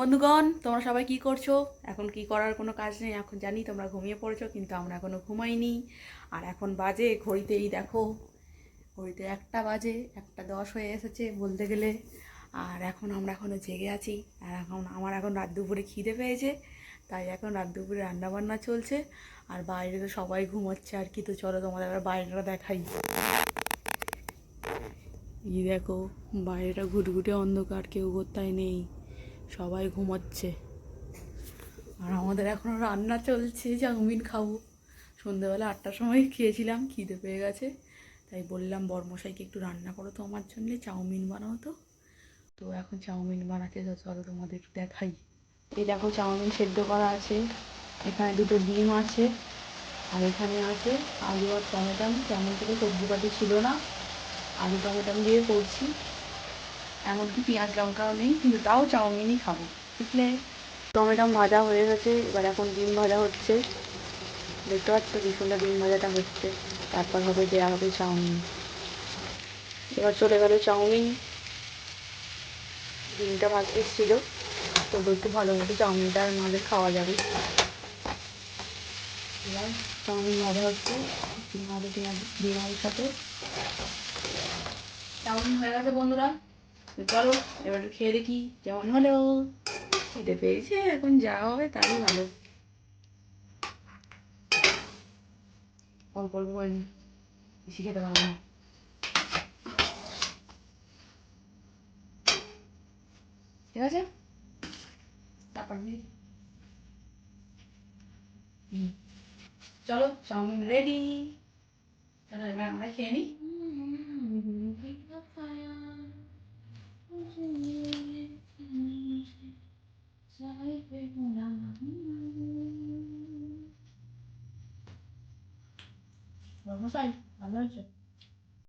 বন্ধুগণ, তোমরা সবাই কি করছ? এখন কি করার কোনো কাজ নেই? এখন জানি তোমরা ঘুমিয়ে পড়েছো, কিন্তু আমরা এখনও ঘুমাইনি। আর এখন বাজে ঘড়িতেই দেখো, ঘড়িতে একটা বাজে, একটা দশ হয়ে এসেছে বলতে গেলে। আর এখন আমরা এখনও জেগে আছি। আর এখন আমার এখন রাত দুপুরে খিদে পেয়েছে, তাই এখন রাত দুপুরে রান্নাবান্না চলছে। আর বাইরে তো সবাই ঘুমাচ্ছে আর কি, তো চলো তোমাদের আর বাইরেটা দেখাই। ই দেখো, বাইরেটা ঘুটঘুটে অন্ধকার, কেউ কোথায় নেই। সবাই ঘুমাচ্ছে। আর আমাদের এখনও রান্না চলছে, চাউমিন খাব। সন্ধ্যেবেলা আটটার সময় খেয়েছিলাম, খিদে পেয়ে গেছে। তাই বললাম, বরমশাইকে একটু রান্না করো তো আমার জন্যে, চাউমিন বানাও তো। তো এখন চাউমিন বানাচ্ছে তো চলো তোমাদের দেখাই। এই দেখো চাউমিন সেদ্ধ করা আছে। এখানে দুটো ডিম আছে, আর এখানে আছে আলু আর টমেটাম তেমন থেকে সবজি পাতি ছিল না। আলু টমেটাম দিয়ে করছি। এমনকি পেঁয়াজ লঙ্কাও নেই, কিন্তু তাও চাউমিনই খাব। বুঝলে? টমেটাম ভাজা হয়ে গেছে, এবার এখন ডিম ভাজা হচ্ছে। দেখতে পাচ্ছ কি সুন্দর ডিম ভাজাটা হচ্ছে। তারপর হবে দেওয়া হবে চাউমিন। এবার চলে গেল চাউমিন। ডিমটা ভাজতে এসেছিল। তো একটু ভালো মতো চাউমিনটা আর আমাদের খাওয়া যাবে। এবার চাউমিন ভাজা হচ্ছে। ডিম পেঁয়াজ ডিম ভাজার সাথে চাউমিন হয়ে গেছে বন্ধুরা। চলো এবার একটু খেয়ে দেখি যেমন হলো খেতে পেয়েছে এখন যা হবে তাই ভালো অল্প অল্প করে নি। বেশি খেতে পারব না ঠিক আছে তারপর দিয়ে- হুম। চলো চাউমিন রেডি চলো এবার আমরা খেয়ে নিই 我不算，反正就。